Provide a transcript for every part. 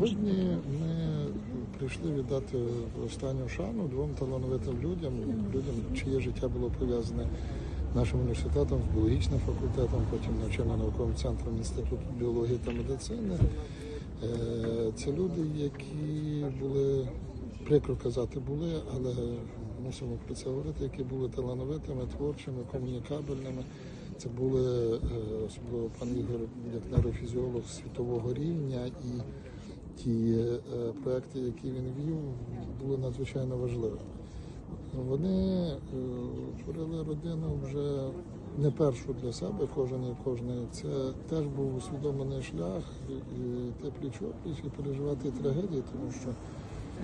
Сьогодні ми прийшли віддати останню шану двом талановитим людям, людям, чиє життя було пов'язане нашим університетом, з біологічним факультетом, потім навчально-науковим центром Інституту біології та медицини. Е, Це люди, які були, прикро казати, були, але мусимо про це говорити, які були талановитими, творчими, комунікабельними. Це були е, особливо пан Ігор, як нейрофізіолог світового рівня і ті е, проекти, які він вів, були надзвичайно важливими. Вони е, творили родину вже не першу для себе, кожен і кожний. Це теж був усвідомлений шлях і те пліч-опліч, і переживати трагедії, тому що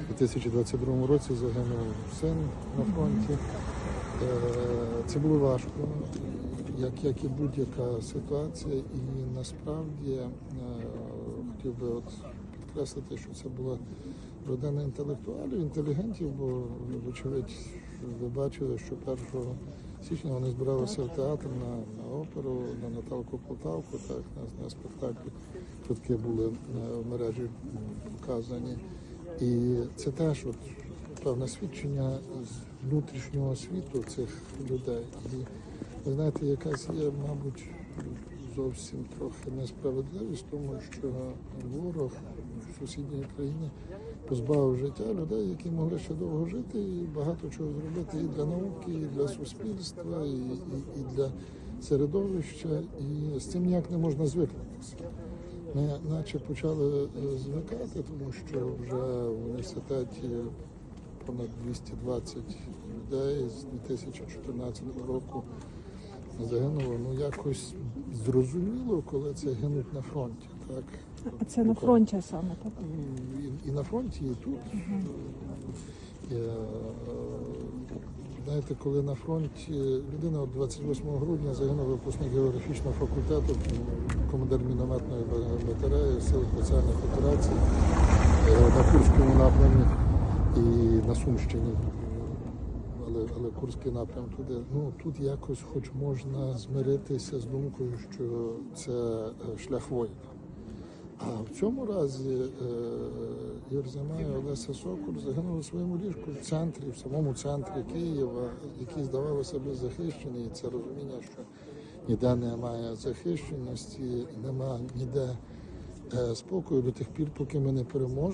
у 2022 році загинув син на фронті. Е, Це було важко, як, як і будь-яка ситуація, і насправді хотів би от підкреслити, що це була родина інтелектуалів, інтелігентів, бо вочевидь ви бачили, що 1 січня вони збиралися в театр на, на оперу, на Наталку Полтавку, так, на, на спектаклі. Квитки були е, в мережі показані. І це теж от, певне свідчення з внутрішнього світу цих людей. І ви знаєте, якась є, мабуть, зовсім трохи несправедливість, тому що ворог в сусідній країні позбавив життя людей, які могли ще довго жити і багато чого зробити і для науки, і для суспільства, і, і, і для середовища. І з цим ніяк не можна звикнутися. Ми наче почали е, звикати, тому що вже в університеті понад 220 людей з 2014 року загинуло. Ну якось зрозуміло, коли це гинуть на фронті. Так? А це на фронті саме так. І, і на фронті, і тут. Е, е, Знаєте, коли на фронті людина 28 грудня загинув випускник географічного факультету, командир мінометної батареї сил спеціальних операцій е, на Курському напрямі і на Сумщині. Але, але Курський напрям туди. Ну тут якось хоч можна змиритися з думкою, що це е, шлях воїна. А в цьому разі е, Ігор Олеся Соколь загинули в своєму ліжку в центрі, в самому центрі Києва, який здавалося захищений. І це розуміння, що ніде немає захищеності, немає ніде е, спокою до тих пір, поки ми не переможемо.